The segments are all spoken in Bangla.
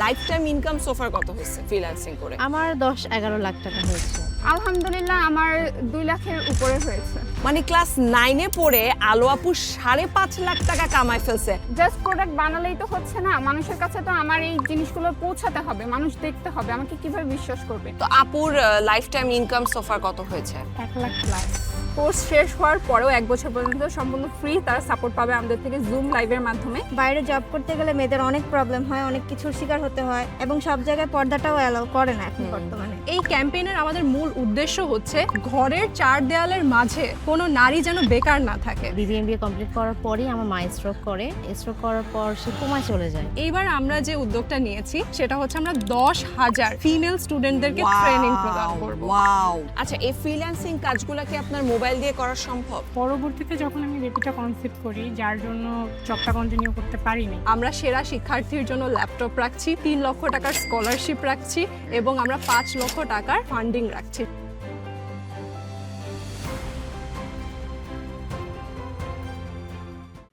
লাইফ টাইম ইনকাম সোফার কত হয়েছে ফ্রিল্যান্সিং করে? আমার দশ এগারো লাখ টাকা হয়েছে। আলহামদুলিল্লাহ আমার দুই লাখের উপরে হয়েছে। মানে ক্লাস নাইনে পড়ে আলো আপু সাড়ে পাঁচ লাখ টাকা কামায় ফেলছে। জাস্ট প্রোডাক্ট বানালেই তো হচ্ছে না মানুষের কাছে তো আমার এই জিনিসগুলো পৌঁছাতে হবে মানুষ দেখতে হবে আমাকে কীভাবে বিশ্বাস করবে? তো আপুর লাইফ টাইম ইনকাম সোফার কত হয়েছে? এক লাখ প্লাস কোর্স শেষ হওয়ার পরেও এক বছর পর্যন্ত সম্পূর্ণ ফ্রি তারা সাপোর্ট পাবে আমাদের থেকে জুম লাইভের মাধ্যমে। বাইরে জব করতে গেলে মেয়েদের অনেক প্রবলেম হয় অনেক কিছুর শিকার হতে হয় এবং সব জায়গায় পর্দাটাও অ্যালাউ করে না এখন বর্তমানে। এই ক্যাম্পেইনের আমাদের মূল উদ্দেশ্য হচ্ছে ঘরের চার দেয়ালের মাঝে কোনো নারী যেন বেকার না থাকে। বিবিএমবিএ কমপ্লিট করার পরেই আমার মা স্ট্রোক করে। স্ট্রোক করার পর সে কোমায় চলে যায়। এইবার আমরা যে উদ্যোগটা নিয়েছি সেটা হচ্ছে আমরা দশ হাজার ফিমেল স্টুডেন্টদেরকে ট্রেনিং প্রদান করব। আচ্ছা এই ফ্রিল্যান্সিং কাজগুলো কি আপনার মোবাইল দিয়ে করা সম্ভব? পরবর্তীতে যখন আমি রেপিটা কনসেপ্ট করি যার জন্য জবটা কন্টিনিউ করতে পারিনি। আমরা সেরা শিক্ষার্থীর জন্য ল্যাপটপ রাখছি তিন লক্ষ টাকার স্কলারশিপ রাখছি এবং আমরা পাঁচ লক্ষ টাকার ফান্ডিং রাখছি।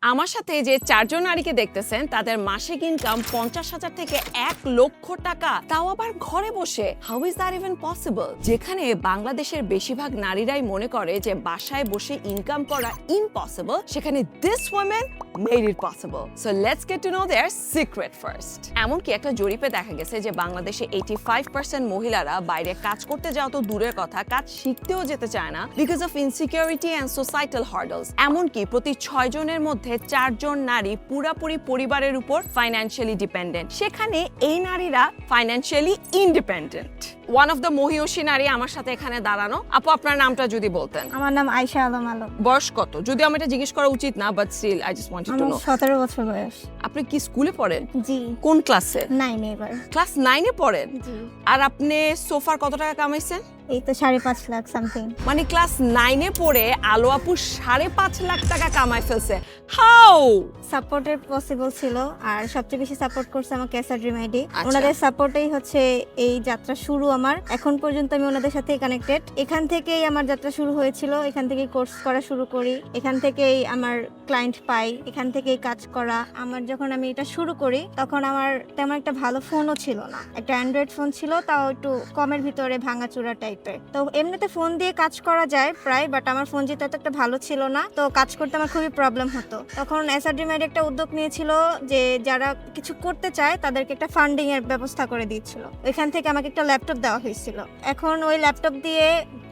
আমার সাথে যে চারজন নারীকে দেখতেছেন, তাদের মাসিক ইনকাম পঞ্চাশ হাজার থেকে এক লক্ষ টাকা। তাও আবার ঘরে বসে। How is that even possible যেখানে বাংলাদেশের বেশিরভাগ নারীরাই মনে করে যে বাসায় বসে ইনকাম করা ইম্পসিবল সেখানে this women made it possible so let's get to know their secret first এমনকি একটা জরিপে দেখা গেছে যে বাংলাদেশে এইটি ফাইভ পার্সেন্ট মহিলারা বাইরে কাজ করতে যাওয়া তো দূরের কথা, কাজ শিখতেও যেতে চায় না because of insecurity and societal hurdles এমনকি প্রতি ছয় জনের মধ্যে চারজন নারী পুরাপুরি পরিবারের উপর ফাইন্যান্সিয়ালি ডিপেন্ডেন্ট সেখানে এই নারীরা financially independent one of the মহিয়সী নারী আমার সাথে এখানে দাঁড়ানো। আপু আপনার নামটা যদি বলতেন। আমার নাম আয়শা আলম আলম। বয়স কত? যদি আমি এটা জিজ্ঞেস করা উচিত না but still I just wanted to know সতেরো বছর বয়স। আপনি কি স্কুলে পড়েন? জি। কোন ক্লাসে? নাইন এবার। ক্লাস নাইনে পড়েন? জি। আর আপনি সোফার কত টাকা কামাইছেন? এই তো সাড়ে পাঁচ লাখ সামথিং মানে ক্লাস নাইনে পড়ে আলো আপু সাড়ে পাঁচ লাখ টাকা কামাই ফেলছে। হাউ সাপোর্টের পসিবল ছিল আর সবচেয়ে বেশি সাপোর্ট করছে আমাকে এসআর ড্রিম আইডি। ওনাদের সাপোর্টেই হচ্ছে এই যাত্রা শুরু আমার। এখন পর্যন্ত আমি ওনাদের সাথে কানেক্টেড এখান থেকেই আমার যাত্রা শুরু হয়েছিল। এখান থেকেই কোর্স করা শুরু করি। এখান থেকেই আমার ক্লায়েন্ট পাই। এখান থেকেই কাজ করা। আমার যখন আমি এটা শুরু করি, তখন আমার তেমন একটা ভালো ফোনও ছিল না। একটা অ্যান্ড্রয়েড ফোন ছিল, তাও একটু কমের ভিতরে ভাঙাচোরা টাইপের তো এমনিতে ফোন দিয়ে কাজ করা যায় প্রায় বাট আমার ফোন যেহেতু এত একটা ভালো ছিল না, তো কাজ করতে আমার খুবই প্রবলেম হতো। তখন এসআরডিমের একটা উদ্যোগ নিয়েছিল যে, যারা কিছু করতে চায়, তাদেরকে একটা ফান্ডিং এর ব্যবস্থা করে দিয়েছিল। ওইখান থেকে আমাকে একটা ল্যাপটপ দেওয়া হয়েছিল। এখন ওই ল্যাপটপ দিয়ে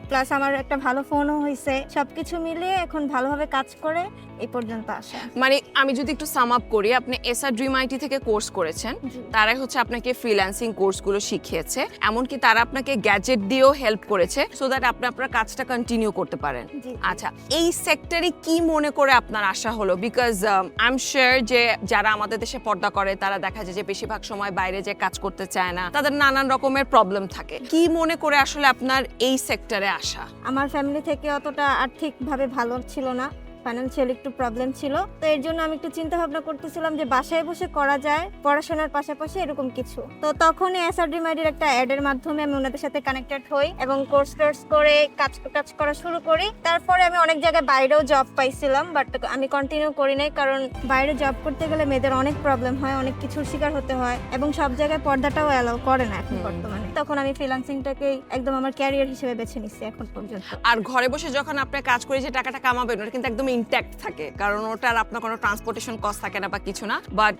প্লাস আমার একটা ভালো ফোনও হয়েছে। সব কিছু মিলিয়ে এখন ভালোভাবে কাজ করে। এই পর্যন্ত আসা। মানে আমি যদি একটু সাম আপ করি আপনি এসআর ড্রিম আইটি থেকে কোর্স করেছেন তারাই হচ্ছে আপনাকে ফ্রিল্যান্সিং কোর্সগুলো শিখিয়েছে এমনকি তারা আপনাকে গ্যাজেট দিয়েও হেল্প করেছে সো দ্যাট আপনি আপনার কাজটা কন্টিনিউ করতে পারেন। আচ্ছা এই সেক্টরে কি মনে করে আপনার আশা হলো? বিকজ আই এম শিওর যে যারা আমাদের দেশে পর্দা করে তারা দেখা যায় যে বেশিরভাগ সময় বাইরে যে কাজ করতে চায় না তাদের নানান রকমের প্রবলেম থাকে। কি মনে করে আসলে আপনার এই সেক্টরে আসা আমার ফ্যামিলি থেকে অতটা আর্থিকভাবে ভালো ছিল না। ফাইন্যান্সিয়াল একটু প্রবলেম ছিল। তো এর জন্য আমি একটু চিন্তা ভাবনা করতেছিলাম যে বাসায় বসে করা যায় পড়াশোনার পাশাপাশি এরকম কিছু। তো তখনই এসআরডি মাইডির একটা অ্যাডের মাধ্যমে আমি ওনাদের সাথে কানেক্টেড হই এবং কোর্স টোর্স করে কাজ কাজ করা শুরু করি। তারপরে আমি অনেক জায়গায় বাইরেও জব পাইছিলাম বাট আমি কন্টিনিউ করি নাই কারণ বাইরে জব করতে গেলে মেয়েদের অনেক প্রবলেম হয় অনেক কিছুর শিকার হতে হয় এবং সব জায়গায় পর্দাটাও অ্যালাউ করে না এখন বর্তমানে। তখন আমি ফ্রিল্যান্সিংটাকেই একদম আমার ক্যারিয়ার হিসেবে বেছে নিচ্ছি এখন পর্যন্ত। আর ঘরে বসে যখন আপনি কাজ করে যে টাকাটা কামাবেন ওটা কিন্তু একদম ইনট্যাক্ট থাকে কারণ ওটার আপনার কোনো ট্রান্সপোর্টেশন কস্ট থাকে না বা কিছু না বাট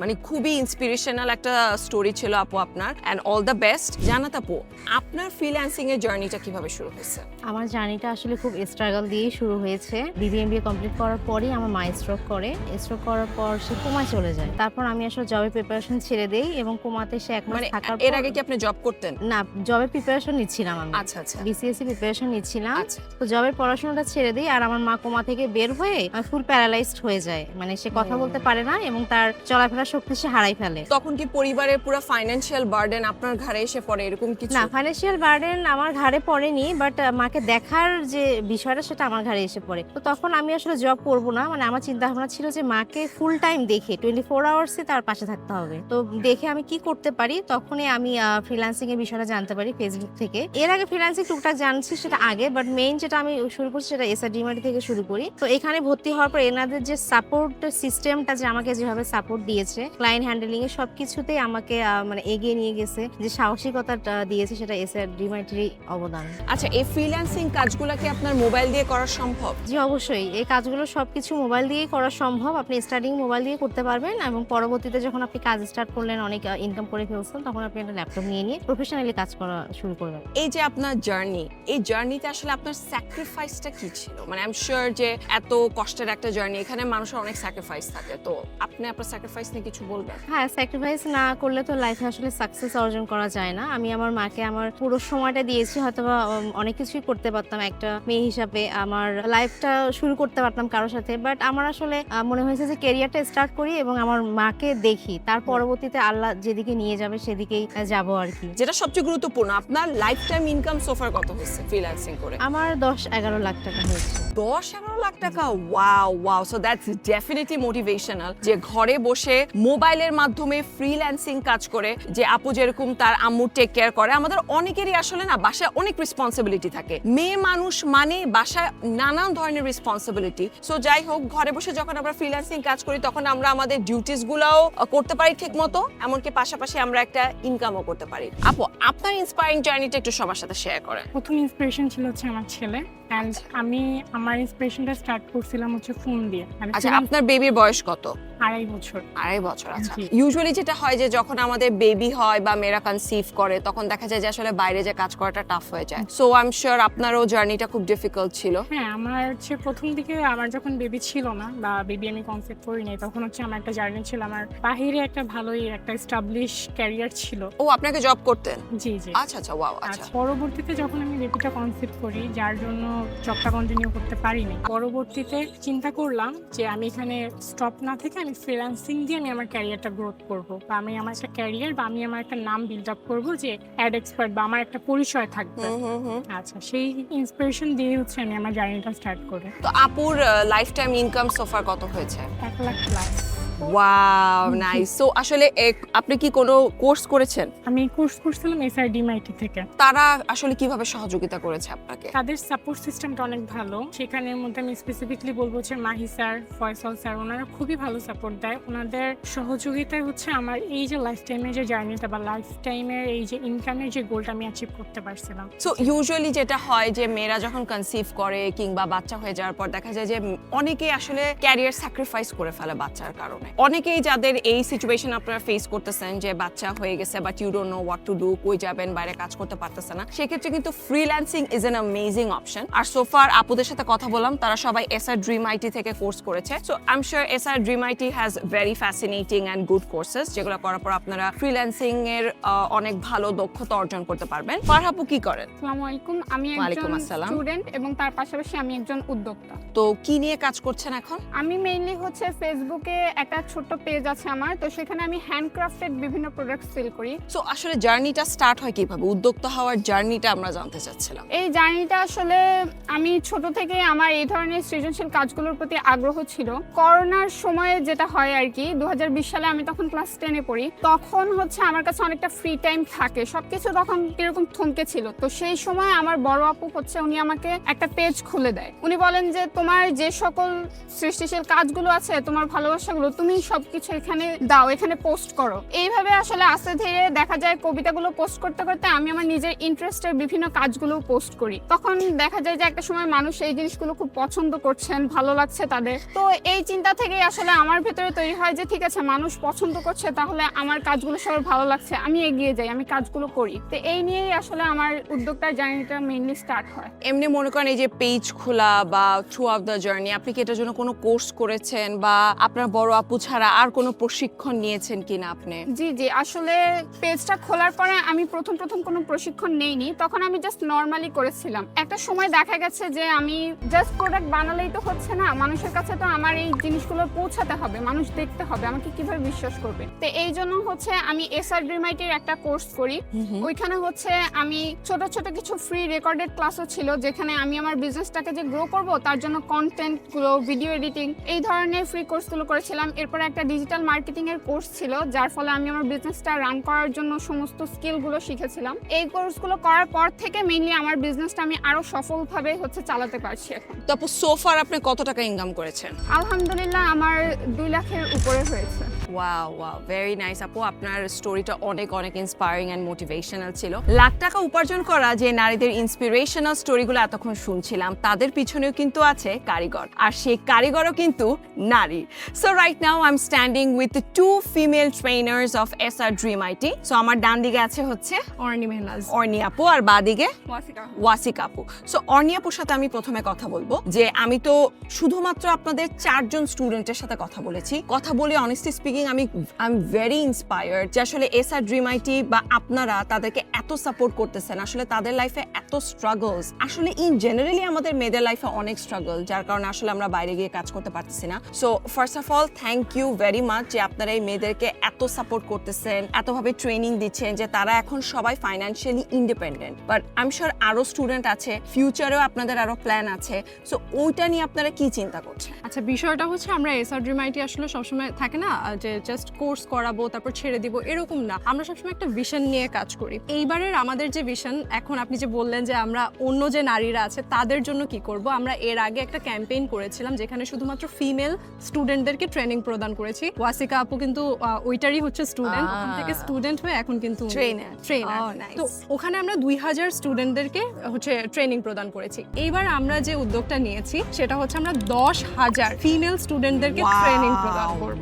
মানে খুবই ইন্সপিরেশনাল একটা স্টোরি ছিল আপু আপনার অ্যান্ড অল দ্য বেস্ট জানাত আপু আপনার ফ্রিল্যান্সিং এর জার্নিটা কীভাবে শুরু হয়েছে? আমার জার্নিটা আসলে খুব স্ট্রাগল দিয়েই শুরু হয়েছে। বিবিএমবিএ কমপ্লিট করার পরই আমার মা স্ট্রোক করে। স্ট্রোক করার পর সে কোমায় চলে যায়। তারপর আমি আসলে জবের প্রিপারেশন ছেড়ে দেই এবং কোমাতে সে এক মাস মানে থাকার এর আগে কি আপনি জব করতেন? না জবের প্রিপারেশন নিচ্ছিলাম আমি। আচ্ছা আচ্ছা। বিসিএসসি প্রিপারেশন নিচ্ছিলাম। আচ্ছা। তো জবের পড়াশোনাটা ছেড়ে দিই আর আমার মা কোমা থেকে বের হয়ে ফুল প্যারালাইজড হয়ে যায়। মানে সে কথা বলতে পারে না এবং তার চলাফেরার শক্তি সে হারাই ফেলে। তখন কি পরিবারের পুরো ফাইন্যান্সিয়াল বার্ডেন আপনার ঘরে এসে পড়ে? এরকম কিছু? না ফাইন্যান্সিয়াল বার্ডেন আমার ঘাড়ে পড়েনি বাট মাকে দেখার যে বিষয়টা সেটা আমার ঘাড়ে এসে পড়ে। তো তখন আমি আসলে জব করব না মানে আমার চিন্তা ভাবনা ছিল যে মাকে ফুল টাইম দেখে টোয়েন্টি ফোর আওয়ার্সে তার পাশে থাকতে হবে। তো দেখে আমি কি করতে পারি? তখনই আমি ফ্রিল্যান্সিং এর বিষয়টা জানতে পারি ফেসবুক থেকে। এর আগে ফ্রিল্যান্সিং টুকটাক জানছি সেটা আগে বাট মেইন যেটা আমি শুরু করছি সেটা এসআর ডিমার্টি থেকে শুরু করি। তো এখানে ভর্তি হওয়ার পর এনাদের যে সাপোর্ট সিস্টেমটা যে আমাকে যেভাবে সাপোর্ট সাপোর্ট দিয়েছে। ক্লায়েন্ট হ্যান্ডেলিং এ সবকিছুতেই আমাকে মানে এগিয়ে নিয়ে গেছে। যে সাহসিকতাটা দিয়েছে সেটা এসআর ডিমাইটেরই অবদান। আচ্ছা এই ফ্রিল্যান্সিং কাজগুলো কি আপনার মোবাইল দিয়ে করা সম্ভব? জি অবশ্যই। এই কাজগুলো সবকিছু মোবাইল দিয়েই করা সম্ভব। আপনি স্টার্টিং মোবাইল দিয়ে করতে পারবেন এবং পরবর্তীতে যখন আপনি কাজ স্টার্ট করলেন অনেক ইনকাম করে ফেলছেন তখন আপনি একটা ল্যাপটপ নিয়ে নিয়ে প্রফেশনালি কাজ করা শুরু করবেন। এই যে আপনার জার্নি এই জার্নিতে আসলে আপনার স্যাক্রিফাইসটা কি ছিল? মানে আই এম শিওর যে এত কষ্টের একটা জার্নি এখানে মানুষের অনেক স্যাক্রিফাইস থাকে। তো আপনি আপনার স্যাক্রিফাইস নিয়ে কিছু বলবেন হ্যাঁ স্যাক্রিফাইস না করলে তো লাইফে আসলে সাকসেস অর্জন করা যায় না। আমি আমার মাকে আমার পুরো সময়টা দিয়েছি হয়তোবা উম, অনেক কিছুই করতে পারতাম। একটা মেয়ে হিসাবে আমার লাইফটা শুরু করতে পারতাম কারোর সাথে। বাট আমার আসলে মনে হয়েছে যে কেরিয়ারটা স্টার্ট করি এবং আমার মাকে দেখি। তার পরবর্তীতে আল্লাহ যেদিকে নিয়ে যাবে সেদিকেই যাব আর কি। যেটা সবচেয়ে গুরুত্বপূর্ণ আপনার লাইফ টাইম ইনকাম সোফার কত হচ্ছে ফ্রিল্যান্সিং করে? আমার দশ এগারো লাখ টাকা হয়েছে। দশ এগারো লাখ টাকা? Wow wow so that's definitely motivational যে ঘরে বসে মোবাইলের মাধ্যমে ফ্রিল্যান্সিং কাজ করে, যে আপু যেরকম তার আম্মু টেক কেয়ার করে। আমাদের অনেকেরই আসলে না বাসায় অনেক রেসপন্সিবিলিটি থাকে। মেয়ে মানুষ মানে বাসায় নানান ধরনের রেসপন্সিবিলিটি সো যাই হোক, ঘরে বসে যখন আমরা ফ্রিল্যান্সিং কাজ করি, তখন আমরা আমাদের ডিউটিস গুলাও করতে পারি ঠিক মতো এমনকি পাশাপাশি আমরা একটা ইনকামও করতে পারি। আপু, আপনার ইন্সপায়ারিং জার্নিটা একটু সবার সাথে শেয়ার করেন। প্রথম ইন্সপিরেশন ছিল হচ্ছে আমার ছেলে। অ্যান্ড আমি আমার ইন্সপিরেশনটা স্টার্ট করছিলাম হচ্ছে ফোন দিয়ে। আমি আচ্ছা আপনার বেবির বয়স কত? আড়াই বছর। আড়াই বছর আচ্ছা। ইউজুয়ালি যেটা হয় যে যখন আমাদের বেবি হয় বা মেয়েরা কনসিভ করে তখন দেখা যায় যে আসলে বাইরে যে কাজ করাটা টাফ হয়ে যায়। সো আই এম শিওর আপনারও জার্নিটা খুব ডিফিকাল্ট ছিল। হ্যাঁ আমার হচ্ছে প্রথম দিকে আমার যখন বেবি ছিল না বা বেবি আমি কনসেপ্ট করি নাই তখন হচ্ছে আমার একটা জার্নি ছিল। আমার বাহিরে একটা ভালোই একটা স্টাবলিশ ক্যারিয়ার ছিল। ও আপনাকে জব করতেন? জি জি। আচ্ছা আচ্ছা ওয়াও আচ্ছা। পরবর্তীতে যখন আমি বেবিটা কনসেপ্ট করি যার জন্য জবটা কন্টিনিউ করতে পারিনি। পরবর্তীতে চিন্তা করলাম যে আমি এখানে স্টপ না থেকে আমি ফ্রিল্যান্সিং দিয়ে আমি আমার ক্যারিয়ারটা গ্রোথ করব। বা আমি আমার একটা ক্যারিয়ার বা আমি আমার একটা নাম বিল্ড আপ করব যে অ্যাড এক্সপার্ট বা আমার একটা পরিচয় থাকবে। আচ্ছা সেই ইন্সপিরেশন দিয়ে হচ্ছে আমি আমার জার্নিটা স্টার্ট করে। তো আপুর লাইফ টাইম ইনকাম সোফার কত হয়েছে? এক lakh plus wow nice so আসলে আপনি কি কোনো কোর্স করেছেন? আমি কোর্স করছিলাম এসআর ডিমাইটি থেকে। তারা আসলে কীভাবে সহযোগিতা করেছে আপনাকে? তাদের সাপোর্ট সিস্টেমটা অনেক ভালো। সেখানের মধ্যে আমি স্পেসিফিকলি বলব যে মাহি স্যার ফয়সল স্যার ওনারা খুবই ভালো সাপোর্ট দেয়। ওনাদের সহযোগিতায় হচ্ছে আমার এই যে লাইফ টাইমের যে জার্নিটা বা লাইফ টাইমের এই যে ইনকামের যে গোলটা আমি অ্যাচিভ করতে পারছিলাম। সো ইউজুয়ালি যেটা হয় যে মেয়েরা যখন কনসিভ করে কিংবা বাচ্চা হয়ে যাওয়ার পর দেখা যায় যে অনেকেই আসলে ক্যারিয়ার স্যাক্রিফাইস করে ফেলে বাচ্চার কারণে। অনেকেই যাদের এই সিচুয়েশন আপনারা ফেস করতেছেন যে বাচ্চা হয়ে গেছে but you don't know what to do কই যাবেন বাইরে কাজ করতে পারতেছে না সেক্ষেত্রে কিন্তু freelancing is an amazing option আর সোফার আপুদের সাথে কথা বললাম তারা সবাই এসআর ড্রিম আইটি থেকে কোর্স করেছে। So I am sure SR Dream IT has very fascinating and good courses যেগুলো করার পর আপনারা ফ্রিল্যান্সিং এর আহ, অনেক ভালো দক্ষতা অর্জন করতে পারবেন। ফারহাপু কি করেন? আসসালামু আলাইকুম আমি ওয়ালাইকুম একজন আসসালাম। স্টুডেন্ট এবং তার পাশাপাশি আমি একজন উদ্যোক্তা। তো কি নিয়ে কাজ করছেন এখন? আমি মেইনলি হচ্ছে ফেসবুকে একটা ছোট্ট পেজ আছে আমার তো সেখানে আমি হ্যান্ডক্রাফটেড বিভিন্ন প্রোডাক্ট সেল করি। সো আসলে জার্নিটা স্টার্ট হয় কীভাবে? উদ্যোক্তা হওয়ার জার্নিটা আমরা জানতে চাচ্ছিলাম। এই জার্নিটা আসলে আমি ছোট থেকে আমার এই ধরনের সৃজনশীল কাজগুলোর প্রতি আগ্রহ ছিল। করোনার সময়ে যেটা হয় আর কি দু সালে আমি তখন ক্লাস টেনে পড়ি। তখন হচ্ছে আমার কাছে অনেকটা ফ্রি টাইম থাকে। সবকিছু তখন কীরকম থমকে ছিল। তো সেই সময় আমার বড় আপু হচ্ছে উনি আমাকে একটা পেজ খুলে দেয়। উনি বলেন যে তোমার যে সকল সৃষ্টিশীল কাজগুলো আছে তোমার ভালোবাসাগুলো তুমি সবকিছু এখানে দাও, এখানে পোস্ট করো। এইভাবে আসলে আস্তে ধীরে দেখা যায় কবিতাগুলো পোস্ট করতে করতে আমি আমার নিজের ইন্টারেস্টের বিভিন্ন কাজগুলো পোস্ট করি। তখন দেখা যায় যে একটা সময় মানুষ এই জিনিসগুলো খুব পছন্দ করছেন, ভালো লাগছে তাদের। তো এই চিন্তা থেকেই আসলে আমার ভেতরে তৈরি হয় যে, ঠিক আছে, মানুষ পছন্দ করছে, তাহলে আমার কাজগুলো সবার ভালো লাগছে, আমি এগিয়ে যাই, আমি কাজগুলো করি। তো এই নিয়েই আসলে আমার উদ্যোক্তার জার্নিটা মেইনলি স্টার্ট হয়। এমনি মনে করেন এই যে পেজ খোলা বা থ্রু আউট দ্য জার্নি আপনি কি এটার জন্য কোনো কোর্স করেছেন? বা আপনার বড় আপু ছাড়া আর কোনো প্রশিক্ষণ নিয়েছেন কিনা আপনি? জি জি। আসলে পেজটা খোলার পরে আমি প্রথম প্রথম কোনো প্রশিক্ষণ নেইনি। তখন আমি জাস্ট নর্মালি করেছিলাম। একটা সময় দেখা গেছে যে আমি জাস্ট প্রোডাক্ট বানালেই তো হচ্ছে না। মানুষের কাছে তো আমার এই জিনিসগুলো পৌঁছাতে হবে। মানুষ দেখতে হবে। আমাকে কীভাবে বিশ্বাস করবে? তো এই জন্য হচ্ছে আমি এসআর ড্রিমাইটের একটা কোর্স করি। ওইখানে হচ্ছে আমি ছোট ছোট কিছু ফ্রি রেকর্ডেড ক্লাসও ছিল যেখানে আমি আমার বিজনেসটাকে যে গ্রো করব তার জন্য কন্টেন্টগুলো ভিডিও এডিটিং এই ধরনের ফ্রি কোর্সগুলো করেছিলাম। এরপর একটা ডিজিটাল মার্কেটিং এর কোর্স ছিল যার ফলে আমি আমার বিজনেসটা রান করার জন্য সমস্ত স্কিলগুলো শিখেছিলাম। এই কোর্সগুলো করার পর থেকে মেইনলি আমার বিজনেসটা আমি আরও সফলভাবে হচ্ছে চালাতে পারছি এখন। তো আপু সোফার আপনি কত টাকা ইনকাম করেছেন? আলহামদুলিল্লাহ আমার দুই লাখের উপরে হয়েছে। ওয়াও ওয়াও ভেরি নাইস আপু আপনার স্টোরিটা অনেক অনেক ইন্সপায়ারিং অ্যান্ড মোটিভেশনাল ছিল। লাখ টাকা উপার্জন করা যে নারীদের ইন্সপিরেশনাল স্টোরিগুলো এতক্ষণ শুনছিলাম তাদের পিছনেও কিন্তু আছে কারিগর। আর সেই কারিগরও কিন্তু নারী। So right now I am standing with two female trainers of S R Dream IT so আমার ডান দিকে আছে হচ্ছে অর্নি মেহনাজ অর্নি আপু আর বা দিকে ওয়াসিক আপু। সো অর্নি আপুর সাথে আমি প্রথমে কথা বলব যে আমি তো শুধুমাত্র আপনাদের চারজন স্টুডেন্টের সাথে কথা বলেছি। কথা বলে অনেস্টলি স্পিকিং আমি আই এম ভেরি ইন্সপায়ার্ড যে আসলে এস আর ড্রিম আইটি বা আপনারা তাদেরকে এত সাপোর্ট করতেছেন, আসলে তাদের লাইফে এত স্ট্রাগলস আসলে ইন জেনারেলি আমাদের মেয়েদের লাইফে অনেক স্ট্রাগল যার কারণে আসলে আমরা বাইরে গিয়ে কাজ করতে পারতেছি না। So first of all thank you very much যে আপনারা এই মেয়েদেরকে এত সাপোর্ট করতেছেন, এতভাবে ট্রেনিং দিচ্ছেন যে তারা এখন সবাই financially independent but I am sure আরও স্টুডেন্ট আছে ফিউচারেও আপনাদের আরও প্ল্যান আছে। সো ওইটা নিয়ে আপনারা কি চিন্তা করছেন? আচ্ছা বিষয়টা হচ্ছে আমরা এসআর ড্রিম আইটি আসলে সবসময় থাকে না যে জাস্ট কোর্স করাবো তারপর ছেড়ে দিব এরকম না। আমরা সবসময় একটা ভিশন নিয়ে কাজ করি। এইবারের আমাদের যে ভিশন এখন আপনি যে বললেন যে আমরা অন্য যে নারীরা আছে তাদের জন্য কি করব? আমরা এর আগে একটা ক্যাম্পেইন করেছিলাম যেখানে শুধুমাত্র ফিমেল স্টুডেন্টদেরকে ট্রেনিং প্রদান করেছি। ওয়াসিকা আপু কিন্তু ওইটারই হচ্ছে স্টুডেন্ট ওখান থেকে. স্টুডেন্ট হয়ে এখন কিন্তু Trainer. ট্রেনার Oh, তো ওখানে আমরা দুই হাজার স্টুডেন্টদেরকে হচ্ছে ট্রেনিং প্রদান করেছি। এইবার আমরা যে উদ্যোগটা নিয়েছি সেটা হচ্ছে আমরা দশ হাজার ফিমেল স্টুডেন্টদেরকে ট্রেনিং প্রদান করব।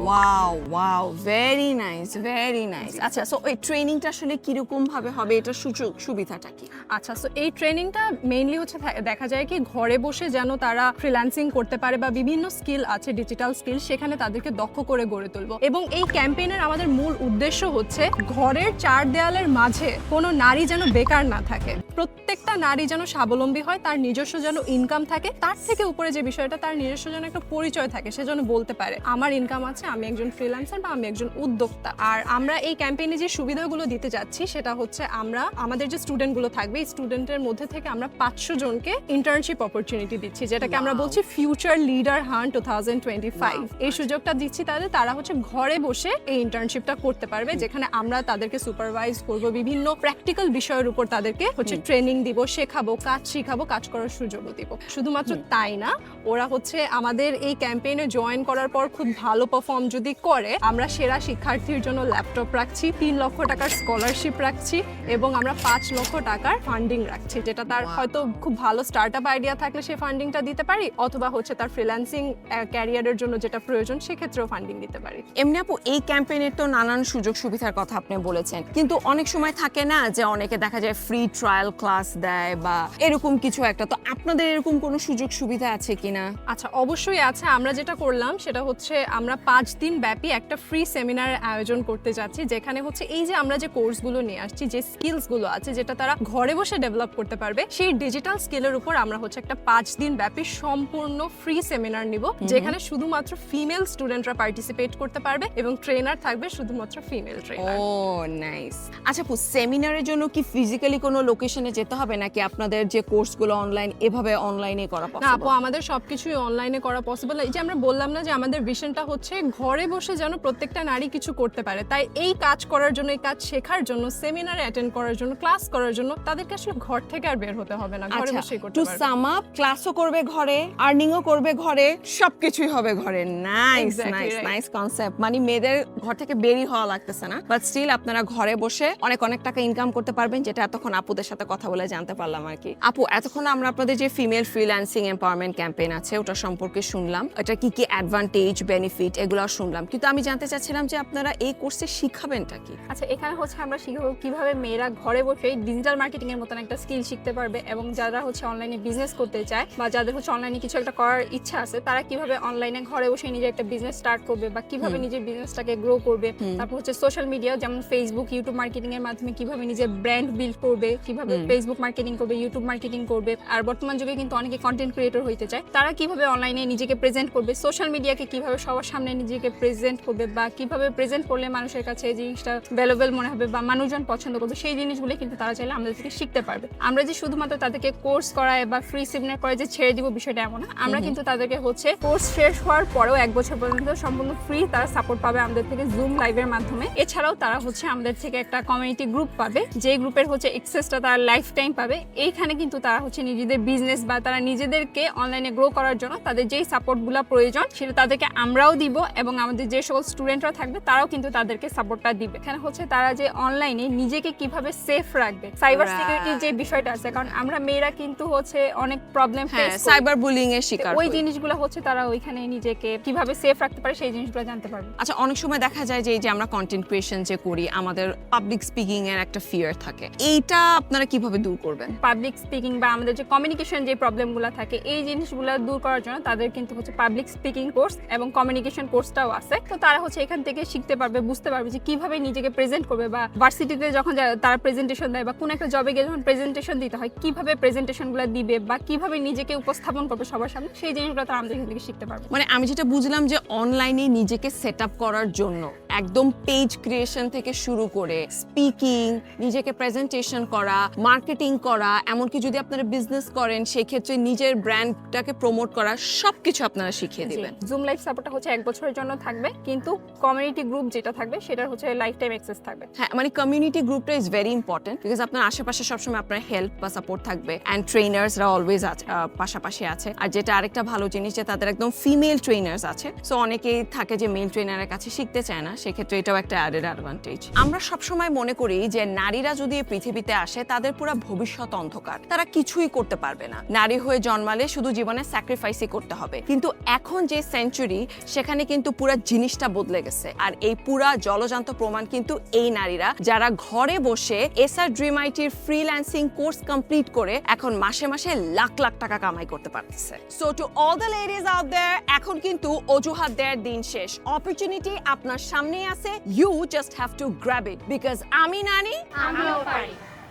Wow very nice very nice আচ্ছা সো ওই ট্রেনিংটা আসলে কীরকম ভাবে হবে? এটা সুযোগ, সুবিধাটা কি? আচ্ছা সো এই ট্রেনিংটা মেইনলি হচ্ছে দেখা যায় কি ঘরে বসে যেন তারা ফ্রিল্যান্সিং করতে পারে বা বিভিন্ন স্কিল আছে ডিজিটাল স্কিল সেখানে তাদেরকে দক্ষ করে গড়ে তুলবো। এবং এই ক্যাম্পেইনের আমাদের মূল উদ্দেশ্য হচ্ছে ঘরের চার দেয়ালের মাঝে কোনো নারী যেন বেকার না থাকে। প্রত্যেকটা নারী যেন স্বাবলম্বী হয়, তার নিজস্ব যেন ইনকাম থাকে, তার থেকে উপরে যে বিষয়টা, তার নিজস্ব যেন একটা পরিচয় থাকে, সে যেন বলতে পারে, আমার ইনকাম আছে, আমি একজন ফ্রিল্যান্সার বা আমি একজন উদ্যোক্তা। আর আমরা এই ক্যাম্পেইনে যে সুবিধাগুলো দিতে যাচ্ছি সেটা হচ্ছে আমরা আমাদের যে স্টুডেন্টগুলো থাকবে এই স্টুডেন্টের মধ্যে থেকে আমরা পাঁচশো জনকে ইন্টার্নশিপ অপরচুনিটি দিচ্ছি যেটাকে আমরা বলছি future leader hunt two thousand twenty five এই সুযোগটা দিচ্ছি তাদের তারা হচ্ছে ঘরে বসে এই ইন্টার্নশিপটা করতে পারবে যেখানে আমরা তাদেরকে সুপারভাইজ করব বিভিন্ন প্র্যাকটিক্যাল বিষয়ের উপর তাদেরকে হচ্ছে ট্রেনিং দিব শেখাবো কাজ শিখাবো কাজ করার সুযোগও দিব। শুধুমাত্র তাই না ওরা হচ্ছে আমাদের এই ক্যাম্পেইনে জয়েন করার পর খুব ভালো পারফর্ম যদি করে আমরা সেরা শিক্ষার্থীর জন্য ল্যাপটপ রাখছি তিন লক্ষ টাকার স্কলারশিপ রাখছি এবং আমরা পাঁচ লক্ষ টাকার ফান্ডিং রাখছি যেটা তার হয়তো খুব ভালো স্টার্ট আপ আইডিয়া থাকলে সেই ফান্ডিংটা দিতে পারি অথবা হচ্ছে তার ফ্রিল্যান্সিং ক্যারিয়ারের জন্য যেটা প্রয়োজন সেক্ষেত্রেও ফান্ডিং দিতে পারি। এমনি আপু এই ক্যাম্পেইনের তো নানান সুযোগ সুবিধার কথা আপনি বলেছেন কিন্তু অনেক সময় থাকে না যে অনেকে দেখা যায় ফ্রি ট্রায়াল ক্লাস দেয় বা এরকম কিছু একটা তো আপনাদের এরকম কোনো সুযোগ সুবিধা আছে কিনা? আচ্ছা অবশ্যই আছে আমরা যেটা করলাম সেটা হচ্ছে আমরা পাঁচ দিন ব্যাপী একটা ফ্রি সেমিনার আয়োজন করতে যাচ্ছি যেখানে হচ্ছে এই যে আমরা যে কোর্সগুলো নিয়ে আসছি যে স্কিলসগুলো আছে যেটা তারা ঘরে বসে ডেভেলপ করতে পারবে সেই ডিজিটাল স্কিলের উপর আমরা হচ্ছে একটা পাঁচ দিন ব্যাপী সম্পূর্ণ ফ্রি সেমিনার নিব যেখানে শুধুমাত্র ফিমেল স্টুডেন্টরা পার্টিসিপেট করতে পারবে এবং ট্রেনার থাকবে শুধুমাত্র ফিমেল ট্রেনার ও নাইস আচ্ছা আপু সেমিনারের জন্য কি ফিজিক্যালি কোনো লোকেশনে যেতে হবে নাকি আপনাদের যে কোর্সগুলো অনলাইন এভাবে অনলাইনে করা পসিবল না আপু আমাদের সবকিছুই অনলাইনে করা পসিবল এই যে আমরা বললাম না যে আমাদের ভিশনটা হচ্ছে ঘরে বসে যেন প্রত্যেকটা নারী কিছু করতে পারে। তাই এই কাজ করার জন্য এই কাজ শেখার জন্য সেমিনারে অ্যাটেন্ড করার জন্য ক্লাস করার জন্য তাদেরকে আসলে ঘর থেকে আর বের হতে হবে না ঘরে আচ্ছা বসেই করতে টু পারবে। সাম আপ ক্লাসও করবে ঘরে আর্নিংও করবে ঘরে সবকিছুই হবে ঘরে। নাইস নাইস নাইস কনসেপ্ট মানে মেয়েদের ঘর থেকে বেরিয়ে হওয়া লাগতেছে না। বাট স্টিল আপনারা ঘরে বসে অনেক অনেক টাকা ইনকাম করতে পারবেন যেটা এতক্ষণ আপুদের সাথে কথা বলে জানতে পারলাম আর কি। আপু এতক্ষণ আমরা আপনাদের যে ফিমেল ফ্রিল্যান্সিং এম্পাওয়ারমেন্ট ক্যাম্পেইন আছে ওটা সম্পর্কে শুনলাম। এটা কি কি অ্যাডভান্টেজ বেনিফিট এগুলো শুনলাম। কিন্তু আমি জানতে চাচ্ছিলাম যে আপনারা এই কোর্সে শিখাবেনটা কি? আচ্ছা এখানে হচ্ছে আমরা শিখব কীভাবে মেয়েরা ঘরে বসে ডিজিটাল মার্কেটিং এর মতন একটা স্কিল শিখতে পারবে এবং যারা হচ্ছে অনলাইনে বিজনেস করতে চায় বা যাদের হচ্ছে অনলাইনে কিছু একটা করার ইচ্ছা আছে তারা কীভাবে অনলাইনে ঘরে বসে নিজের একটা বিজনেস স্টার্ট করবে বা কীভাবে নিজের বিজনেসটাকে গ্রো করবে তারপর হচ্ছে সোশ্যাল মিডিয়া যেমন ফেসবুক ইউটিউব মার্কেটিং এর মাধ্যমে কীভাবে নিজের ব্র্যান্ড বিল্ড করবে কীভাবে ফেসবুক মার্কেটিং করবে ইউটিউব মার্কেটিং করবে আর বর্তমান যুগে কিন্তু অনেকে কন্টেন্ট ক্রিয়েটর হইতে চায় তারা কীভাবে অনলাইনে নিজেকে প্রেজেন্ট করবে সোশ্যাল মিডিয়াকে কীভাবে সবার সামনে নিজেকে প্রেজেন্ট করবে বা কীভাবে প্রেজেন্ট করলে মানুষের কাছে এই জিনিসটা ভ্যালুয়েবল মনে হবে বা মানুষজন পছন্দ করবে সেই জিনিসগুলো কিন্তু তারা চাইলে আমাদের থেকে শিখতে পারবে। আমরা যে শুধুমাত্র তাদেরকে কোর্স করায় বা ফ্রি সেমিনার করে যে ছেড়ে দিব বিষয়টা এমন না। আমরা কিন্তু তাদেরকে হচ্ছে কোর্স শেষ হওয়ার পরেও এক বছর পর্যন্ত সম্পূর্ণ ফ্রি তারা সাপোর্ট পাবে আমাদের থেকে জুম লাইভের মাধ্যমে। এছাড়াও তারা হচ্ছে আমাদের থেকে একটা কমিউনিটি গ্রুপ পাবে যে গ্রুপের হচ্ছে এক্সেসটা তারা লাইফ টাইম পাবে। এইখানে কিন্তু তারা হচ্ছে নিজেদের বিজনেস বা তারা নিজেদেরকে অনলাইনে গ্রো করার জন্য তাদের যেই সাপোর্টগুলো প্রয়োজন সেটা তাদেরকে আমরাও দিব এবং আমাদের যে সকল স্টুডেন্টরা থাকবে তারাও কিন্তু তাদেরকে সাপোর্টটা দিবে। এখানে হচ্ছে তারা যে অনলাইনে নিজেকে কীভাবে সেফ রাখবে। সাইবার সিকিউরিটির যে বিষয়টা আছে কারণ আমরা মেয়েরা কিন্তু হচ্ছে অনেক প্রবলেম হ্যাঁ সাইবার বুলিং এর শিকার ওই জিনিসগুলো হচ্ছে তারা ওইখানে নিজেকে কীভাবে সেফ রাখতে পারে সেই জিনিসগুলো জানতে পারবে। আচ্ছা অনেক সময় দেখা যায় যে এই যে আমরা কন্টেন্ট ক্রিয়েশন যে করি আমাদের পাবলিক স্পিকিং এর একটা ফিয়ার থাকে। এইটা আপনারা কীভাবে দূর করবেন? পাবলিক স্পিকিং বা আমাদের যে কমিউনিকেশন যে প্রবলেমগুলো থাকে এই জিনিসগুলো দূর করার জন্য তাদের কিন্তু হচ্ছে পাবলিক স্পিকিং কোর্স এবং কমিউনিকেশন কোর্সটাও আছে। তো তারা হচ্ছে এখান থেকে শিখতে পারবে বুঝতে পারবে যে কীভাবে নিজেকে প্রেজেন্ট করবে বা ভার্সিটিতে যখন তারা প্রেজেন্টেশন দেয় বা কোনো একটা জবে গিয়ে যখন প্রেজেন্টেশন দিতে হয় কীভাবে প্রেজেন্টেশনগুলো দিবে বা কীভাবে নিজেকে উপস্থাপন করবে সবার সামনে সেই জিনিসগুলো তারা আমাদের এখান থেকে শিখতে পারবে। মানে আমি যেটা বুঝলাম যে অনলাইনে নিজেকে সেট আপ করার জন্য একদম পেজ ক্রিয়েশন থেকে শুরু করে স্পিকিং নিজেকে প্রেজেন্টেশন করা মার্কেটিং করা এমনকি যদি আপনারা বিজনেস করেন সেই ক্ষেত্রে নিজের ব্র্যান্ডটাকে প্রমোট করা সবকিছু আপনারা শিখিয়ে দিবেন। জুম লাইফ সাপোর্টটা হচ্ছে এক বছরের জন্য থাকবে কিন্তু কমিউনিটি গ্রুপ যেটা থাকবে সেটা হচ্ছে লাইফ টাইম অ্যাক্সেস থাকবে। হ্যাঁ মানে কমিউনিটি গ্রুপটা ইজ ভেরি ইম্পর্টেন্ট বিকজ আপনার আশেপাশে সবসময় আপনার হেল্প বা সাপোর্ট থাকবে অ্যান্ড ট্রেনার্সরা অলওয়েজ পাশাপাশি আছে। আর যেটা আরেকটা ভালো জিনিস যে তাদের একদম ফিমেল ট্রেনার্স আছে সো অনেকেই থাকে যে মেল ট্রেনারের কাছে শিখতে চায় না, সেক্ষেত্রে এটাও একটা অ্যাডেড অ্যাডভান্টেজ আমরা সবসময় মনে করি যে নারীরা যদি এই পৃথিবীতে আসে, তাদের পুরো ভবিষ্যৎ অন্ধকার। তারা কিছুই করতে পারবে না। নারী হয়ে জন্মালে শুধু জীবনে স্যাক্রিফাইসই করতে হবে। কিন্তু এখন যে সেঞ্চুরি সেখানে কিন্তু পুরো জিনিসটা বদলে গেছে। আর এই পুরা জলজান্ত প্রমাণ কিন্তু এই নারীরা যারা ঘরে বসে এসআর ড্রিম আইটির ফ্রিল্যান্সিং কোর্স কমপ্লিট করে এখন মাসে মাসে লাখ লাখ টাকা কামাই করতে পারতেছে। So to all the ladies out there এখন কিন্তু অজুহাত দেয়ার দিন শেষ। অপরচুনিটি আপনার সামনেই আছে। You just have to grab it because আমি নানি, আমিও পারি।